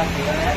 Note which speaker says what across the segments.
Speaker 1: Thank you.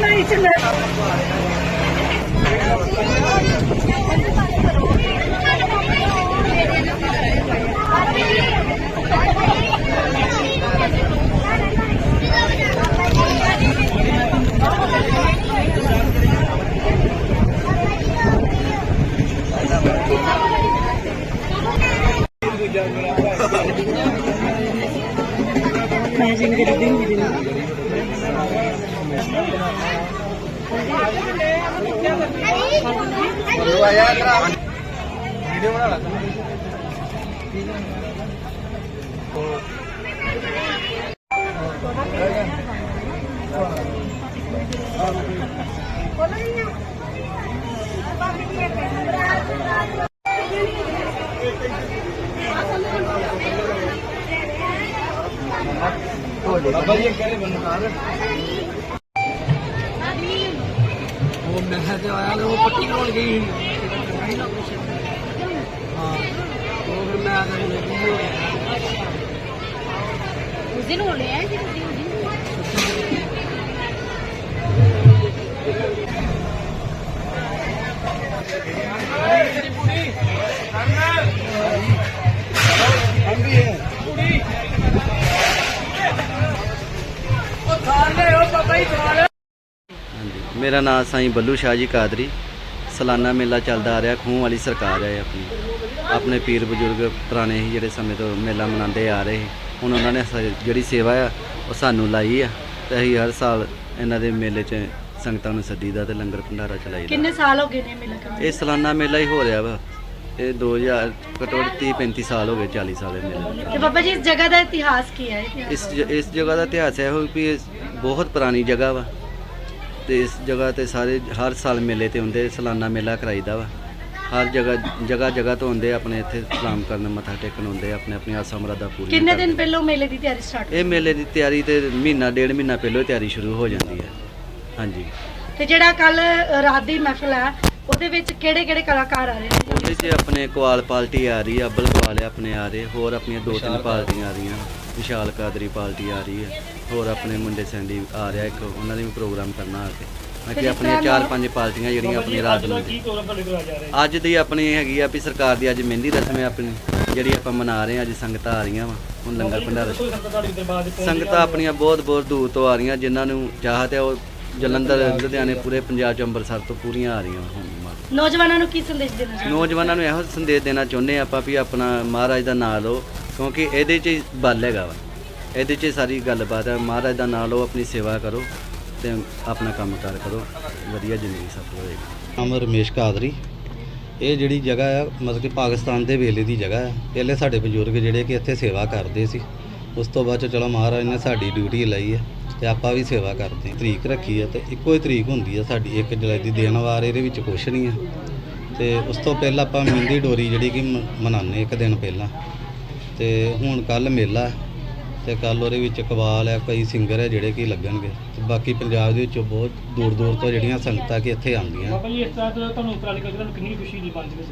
Speaker 1: ਨਹੀਂ ਚਲੇ ਮੈਂ ਜਿੰਗ ਦੀ ਦਿਨ ਦੀ
Speaker 2: ਬਾਬਾ ਜੀ ਕਿਹੜੇ ਬੰਦੇ ਨਾਲ ਉਹ ਮੈਂ ਤੇ ਆਇਆ ਉਹ ਪੱਟੀ ਕੋਲ ਗਈ ਹਾਂ ਉਹ ਫਿਰ ਮੈਂ ਆ ਗਿਆ
Speaker 3: ਉਸ ਦਿਨ ਹੋਣੇ ਆ ਜੀ
Speaker 4: ਮੇਰਾ ਨਾਮ ਸਾਈਂ ਬੱਲੂ ਸ਼ਾਹ ਜੀ ਕਾਦਰੀ। ਸਾਲਾਨਾ ਮੇਲਾ ਚੱਲਦਾ ਆ ਰਿਹਾ ਖੂਹ ਵਾਲੀ ਸਰਕਾਰ ਹੈ ਆਪਣੀ। ਆਪਣੇ ਪੀਰ ਬਜ਼ੁਰਗ ਪੁਰਾਣੇ ਹੀ ਜਿਹੜੇ ਸਮੇਂ ਤੋਂ ਮੇਲਾ ਮਨਾਉਂਦੇ ਆ ਰਹੇ। ਹੁਣ ਉਹਨਾਂ ਨੇ ਜਿਹੜੀ ਸੇਵਾ ਆ ਉਹ ਸਾਨੂੰ ਲਾਈ ਆ ਤੇ ਅਸੀਂ ਹਰ ਸਾਲ ਇਹਨਾਂ ਦੇ ਮੇਲੇ 'ਚ ਸੰਗਤਾਂ ਨੂੰ ਸੱਦੀਦਾ ਤੇ ਲੰਗਰ ਭੰਡਾਰਾ ਚਲਾਈਦਾ।
Speaker 1: ਕਿੰਨੇ ਸਾਲ ਹੋ ਗਏ ਨੇ ਮਿਲ ਕੇ
Speaker 4: ਇਹ ਸਾਲਾਨਾ ਮੇਲਾ ਹੀ ਹੋ ਰਿਹਾ ਵਾ। ਇਹ 2000 ਘੱਟੋ ਘੱਟ 30 35 ਸਾਲ ਹੋ ਗਏ 40 ਸਾਲ ਦੇ ਮੇਲੇ।
Speaker 1: ਤੇ ਬਾਬਾ ਜੀ ਇਸ ਜਗ੍ਹਾ ਦਾ ਇਤਿਹਾਸ ਕੀ ਹੈ?
Speaker 4: ਇਸ ਇਸ ਜਗ੍ਹਾ ਦਾ ਇਤਿਹਾਸ ਇਹ ਹੋ ਵੀ ਬਹੁਤ ਪੁਰਾਣੀ ਜਗ੍ਹਾ ਵਾ। ਤੇ ਇਸ ਜਗ੍ਹਾ ਤੇ ਸਾਰੇ ਹਰ ਸਾਲ ਮੇਲੇ ਤੇ ਹੁੰਦੇ ਸਾਲਾਨਾ ਮੇਲਾ ਕਰਾਈਦਾ ਵਾ। ਹਰ ਜਗ੍ਹਾ ਜਗ੍ਹਾ ਜਗ੍ਹਾ ਤੋਂ ਹੁੰਦੇ ਆਪਣੇ ਇੱਥੇ ਸਲਾਮ ਕਰਨ ਮੱਥਾ ਟੇਕਣ ਹੁੰਦੇ ਆਪਣੇ ਆਪਣੀ ਆਸਾਂ ਮੁਰਾਦਾਂ ਪੂਰੀਆਂ
Speaker 1: ਕਿੰਨੇ। ਦਿਨ ਪਹਿਲਾਂ ਮੇਲੇ ਦੀ ਤਿਆਰੀ ਸਟਾਰਟ
Speaker 4: ਇਹ ਮੇਲੇ ਦੀ ਤਿਆਰੀ ਤੇ ਮਹੀਨਾ ਡੇਢ ਮਹੀਨਾ ਪਹਿਲਾਂ ਹੀ ਤਿਆਰੀ ਸ਼ੁਰੂ ਹੋ ਜਾਂਦੀ ਹੈ। ਹਾਂਜੀ।
Speaker 1: ਤੇ ਜਿਹੜਾ ਕੱਲ ਰਾਤ ਦੀ ਮਹਿਫਲ ਹੈ ਉਹਦੇ ਵਿੱਚ ਕਿਹੜੇ ਕਿਹੜੇ ਕਲਾਕਾਰ ਆ ਰਹੇ ਨੇ?
Speaker 4: ਉਹਦੇ 'ਚ ਆਪਣੇ ਕੁਆਲ ਪਾਰਟੀ ਆ ਰਹੀ ਆ ਅੱਬਲ ਕੁਆਲ ਆਪਣੇ ਆ ਰਹੇ ਹੋਰ ਆਪਣੀਆਂ ਦੋ ਤਿੰਨ ਪਾਰਟੀਆਂ ਆ ਰਹੀਆਂ। ਵਿਸ਼ਾਲ ਕਾਦਰੀ ਪਾਰਟੀ ਆ ਰਹੀ ਹੈ। ਹੋਰ ਆਪਣੇ ਮੁੰਡੇ ਸੈਂਡੀ ਆ ਰਿਹਾ ਇੱਕ ਉਹਨਾਂ ਨੇ ਵੀ ਪ੍ਰੋਗਰਾਮ ਕਰਨਾ ਆ ਕੇ। ਮੈਂ ਕਿ ਆਪਣੀਆਂ ਚਾਰ ਪੰਜ ਪਾਰਟੀਆਂ ਜਿਹੜੀਆਂ ਆਪਣੀ ਰਾਤ ਨੂੰ ਅੱਜ ਦੀ ਆਪਣੀ ਹੈਗੀ ਆ ਵੀ ਸਰਕਾਰ ਦੀ ਅੱਜ ਮਹਿੰਦੀ ਰਸਮ ਹੈ ਆਪਣੀ ਜਿਹੜੀ ਆਪਾਂ ਮਨਾ ਰਹੇ ਹਾਂ ਅੱਜ ਸੰਗਤਾਂ ਆ ਰਹੀਆਂ ਵਾ ਹੁਣ ਲੰਗਰ ਭੰਡਾਰਾ। ਸੰਗਤਾਂ ਆਪਣੀਆਂ ਬਹੁਤ ਬਹੁਤ ਦੂਰ ਤੋਂ ਆ ਰਹੀਆਂ ਜਿਨ੍ਹਾਂ ਨੂੰ ਚਾਹਤ ਹੈ ਉਹ ਜਲੰਧਰ ਲੁਧਿਆਣੇ ਪੂਰੇ ਪੰਜਾਬ ਚ ਅੰਮ੍ਰਿਤਸਰ ਤੋਂ ਪੂਰੀਆਂ ਆ ਰਹੀਆਂ ਹੁਣ
Speaker 1: ਨੌਜਵਾਨਾਂ ਨੂੰ ਕੀ ਸੰਦੇਸ਼ ਦੇਣਾ ਚਾਹੁੰਦੇ
Speaker 4: ਨੌਜਵਾਨਾਂ ਨੂੰ ਇਹੋ ਸੰਦੇਸ਼ ਦੇਣਾ ਚਾਹੁੰਦੇ ਆਪਾਂ ਵੀ ਆਪਣਾ ਮਹਾਰਾਜ ਦਾ ਨਾਮ ਲਓ ਕਿਉਂਕਿ ਇਹਦੇ 'ਚ ਹੀ ਬਲ ਹੈਗਾ ਵਾ। ਇਹਦੇ 'ਚ ਹੀ ਸਾਰੀ ਗੱਲਬਾਤ ਹੈ। ਮਹਾਰਾਜ ਦਾ ਨਾਮ ਲਓ ਆਪਣੀ ਸੇਵਾ ਕਰੋ ਤੇ ਆਪਣਾ ਕੰਮਕਾਰ ਕਰੋ। ਵਧੀਆ ਜ਼ਿੰਦਗੀ ਸਫਲ ਹੋਏਗੀ
Speaker 5: ਨਾਮ ਰਮੇਸ਼ ਕਾਦਰੀ। ਇਹ ਜਿਹੜੀ ਜਗ੍ਹਾ ਆ, ਮਤਲਬ ਕਿ ਪਾਕਿਸਤਾਨ ਦੇ ਵੇਲੇ ਦੀ ਜਗ੍ਹਾ ਹੈ ਪਹਿਲੇ ਸਾਡੇ ਬਜ਼ੁਰਗ ਜਿਹੜੇ ਕਿ ਇੱਥੇ ਸੇਵਾ ਕਰਦੇ ਸੀ। ਉਸ ਤੋਂ ਬਾਅਦ 'ਚ ਚਲੋ ਮਹਾਰਾਜ ਨੇ ਸਾਡੀ ਡਿਊਟੀ ਲਈ ਹੈ ਤੇ ਆਪਾਂ ਵੀ ਸੇਵਾ ਕਰਦੇ ਹਾਂ। ਤਰੀਕ ਰੱਖੀ ਹੈ ਤੇ ਇੱਕੋ ਹੀ ਤਰੀਕ ਹੁੰਦੀ ਹੈ ਸਾਡੀ। ਇੱਕ ਜੁਲਾਈ ਦੀ ਦਿਨ ਵਾਰ ਇਹਦੇ ਵਿੱਚ ਕੁਛ ਨਹੀਂ ਹੈ ਤੇ ਉਸ ਤੋਂ ਪਹਿਲਾਂ ਆਪਾਂ ਮਹਿੰਦੀ ਡੋਰੀ ਜਿਹੜੀ ਕਿ ਮ- ਮਨਾਉਂਦੇ ਇੱਕ ਦਿਨ ਪਹਿਲਾਂ। ਤੇ ਹੁਣ ਕੱਲ ਮੇਲਾ ਹੈ ਤੇ ਕੱਲ ਉਹਦੇ ਵਿੱਚ ਕਵਾਲ ਹੈ ਕਈ ਸਿੰਗਰ ਹੈ ਜਿਹੜੇ ਕਿ ਲੱਗਣਗੇ ਤੇ ਬਾਕੀ ਪੰਜਾਬ ਦੇ ਵਿੱਚੋਂ ਬਹੁਤ ਦੂਰ ਦੂਰ ਤੋਂ ਜਿਹੜੀਆਂ ਸੰਗਤਾਂ ਕਿ ਇੱਥੇ ਆਉਂਦੀਆਂ।
Speaker 2: ਬਾਬਾ ਜੀ ਇਸ ਤਰ੍ਹਾਂ ਤਾਂ ਤੁਹਾਨੂੰ ਉਪਰਾਲੇ ਕਰਕੇ ਤੁਹਾਨੂੰ ਕਿੰਨੀ ਖੁਸ਼ੀ ਦੀ ਦੇ ਵਿੱਚ?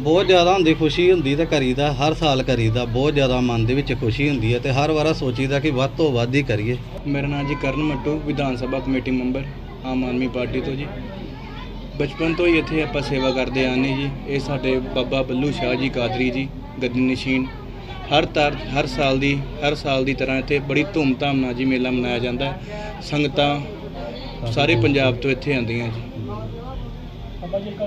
Speaker 5: ਬਹੁਤ ਜ਼ਿਆਦਾ ਹੁੰਦੀ ਖੁਸ਼ੀ ਹੁੰਦੀ ਤੇ ਕਰੀਦਾ ਹਰ ਸਾਲ ਕਰੀਦਾ ਬਹੁਤ ਜ਼ਿਆਦਾ ਮਨ ਦੇ ਵਿੱਚ ਖੁਸ਼ੀ ਹੁੰਦੀ ਹੈ ਤੇ ਹਰ ਵਾਰਾ ਸੋਚੀਦਾ ਕਿ ਵੱਧ ਤੋਂ ਵੱਧ ਹੀ ਕਰੀਏ।
Speaker 2: ਮੇਰਾ ਨਾਮ ਜੀ Karan Mattu Vidhan Sabha committee member Aam Aadmi party ਤੋਂ ਜੀ। ਬਚਪਨ ਤੋਂ ਹੀ ਇੱਥੇ ਆਪਾਂ ਸੇਵਾ ਕਰਦੇ ਆਨੇ ਜੀ। ਇਹ ਸਾਡੇ ਬਾਬਾ ਬੱਲੂ ਸ਼ਾਹ ਜੀ ਕਾਦਰੀ ਜੀ ਗੱਦੀ ਨਸ਼ੀਨ। ਹਰ ਤਰ ਹਰ ਸਾਲ ਦੀ ਹਰ ਸਾਲ ਦੀ ਤਰ੍ਹਾਂ ਇੱਥੇ ਬੜੀ ਧੂਮਧਾਮ ਨਾਲ ਜੀ ਮੇਲਾ ਮਨਾਇਆ ਜਾਂਦਾ ਹੈ। ਸੰਗਤਾਂ ਸਾਰੇ ਪੰਜਾਬ ਤੋਂ ਇੱਥੇ ਆਉਂਦੀਆਂ ਜੀ।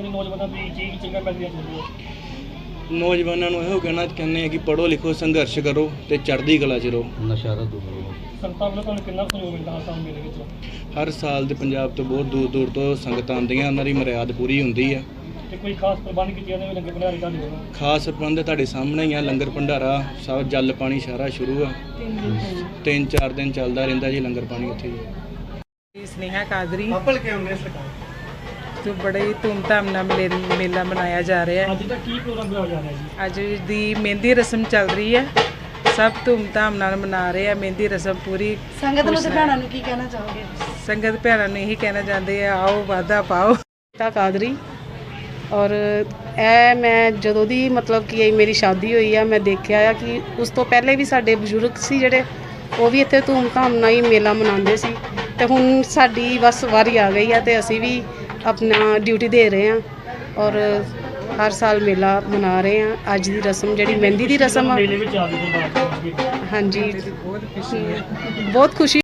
Speaker 6: ਨੌਜਵਾਨਾਂ ਦੀ ਚੀਜ਼ ਚੰਗਾ ਪੈਦੀਆਂ ਚਾਹੀਦੀਆਂ
Speaker 2: ਨੌਜਵਾਨਾਂ ਨੂੰ ਇਹੋ ਕਹਿਣਾ ਚਾਹੁੰਦੇ ਆ ਕਿ ਪੜ੍ਹੋ ਲਿਖੋ ਸੰਘਰਸ਼ ਕਰੋ ਤੇ ਚੜ੍ਹਦੀ ਕਲਾ 'ਚ ਰਹੋ।
Speaker 5: ਨਸ਼ਾ ਦੂਰ ਰਹੋ
Speaker 6: ਸੰਤਾਂ ਵੱਲੋਂ ਤੁਹਾਨੂੰ ਕਿੰਨਾ ਕੁ ਸਹਿਯੋਗ ਮਿਲਦਾ ਹਰ ਸਾਲ ਮੇਲੇ ਵਿੱਚ?
Speaker 2: ਹਰ ਸਾਲ ਦੇ ਪੰਜਾਬ ਤੋਂ ਬਹੁਤ ਦੂਰ ਦੂਰ ਤੋਂ ਸੰਗਤਾਂ ਆਉਂਦੀਆਂ ਉਹਨਾਂ ਦੀ ਮਰਿਆਦ ਪੂਰੀ ਹੁੰਦੀ ਆ
Speaker 6: ਖਾਸ ਪ੍ਰਬੰਧ
Speaker 2: ਤੁਹਾਡੇ ਸਾਹਮਣੇ ਹੀ ਆ ਲੰਗਰ ਭੰਡਾਰਾ ਸਭ ਜਲ ਪਾਣੀ ਸਾਰਾ ਸ਼ੁਰੂ ਆ। ਤਿੰਨ ਚਾਰ ਦਿਨ ਚੱਲਦਾ ਰਹਿੰਦਾ ਜੀ ਲੰਗਰ ਪਾਣੀ ਉੱਥੇ ਜੀ
Speaker 7: ਸਨੇਹਾ ਕਾਦਰੀ।
Speaker 6: ਪਪਲ ਕੇ ਹੁੰਦੇ ਸਰਕਾਰ
Speaker 7: ਤੋਂ ਬੜੇ ਧੂਮਧਾਮ ਨਾਲ ਮੇਲਾ ਮਨਾਇਆ ਜਾ ਰਿਹਾ। ਹੈ
Speaker 6: ਅੱਜ ਦਾ ਕੀ
Speaker 7: ਅੱਜ ਦੀ ਮਹਿੰਦੀ ਰਸਮ ਚੱਲ ਰਹੀ ਹੈ। ਸਭ ਧੂਮਧਾਮ ਨਾਲ ਮਨਾ ਰਹੇ ਆ ਮਹਿੰਦੀ ਰਸਮ ਪੂਰੀ
Speaker 1: ਸੰਗਤ ਨੂੰ ਤੇ ਨੂੰ ਕੀ ਕਹਿਣਾ ਚਾਹੋਗੇ?
Speaker 7: ਸੰਗਤ ਭੈਣਾਂ ਨੂੰ ਇਹੀ ਕਹਿਣਾ ਚਾਹੁੰਦੇ ਆ ਆਓ ਵਾਧਾ ਪਾਓ।
Speaker 8: ਤਾ ਕਾਦਰੀ ਔਰ ਇਹ ਮੈਂ ਜਦੋਂ ਦੀ ਮਤਲਬ ਕਿ ਇਹ ਮੇਰੀ ਸ਼ਾਦੀ ਹੋਈ ਆ ਮੈਂ ਦੇਖਿਆ ਆ ਕਿ ਉਸ ਤੋਂ ਪਹਿਲੇ ਵੀ ਸਾਡੇ ਬਜ਼ੁਰਗ ਸੀ ਜਿਹੜੇ ਉਹ ਵੀ ਇੱਥੇ ਧੂਮ-ਧਾਮ ਨਾਲ ਹੀ ਮੇਲਾ ਮਨਾਉਂਦੇ ਸੀ। ਤੇ ਹੁਣ ਸਾਡੀ ਬਸ ਵਾਰੀ ਆ ਗਈ ਆ ਤੇ ਅਸੀਂ ਵੀ ਆਪਣਾ ਡਿਊਟੀ ਦੇ ਰਹੇ ਹਾਂ ਔਰ ਹਰ ਸਾਲ ਮੇਲਾ ਮਨਾ ਰਹੇ ਹਾਂ ਅੱਜ ਦੀ ਰਸਮ ਜਿਹੜੀ ਮਹਿੰਦੀ ਦੀ ਰਸਮ ਆ।
Speaker 6: ਆ
Speaker 8: ਹਾਂਜੀ। ਬਹੁਤ ਖੁਸ਼ੀ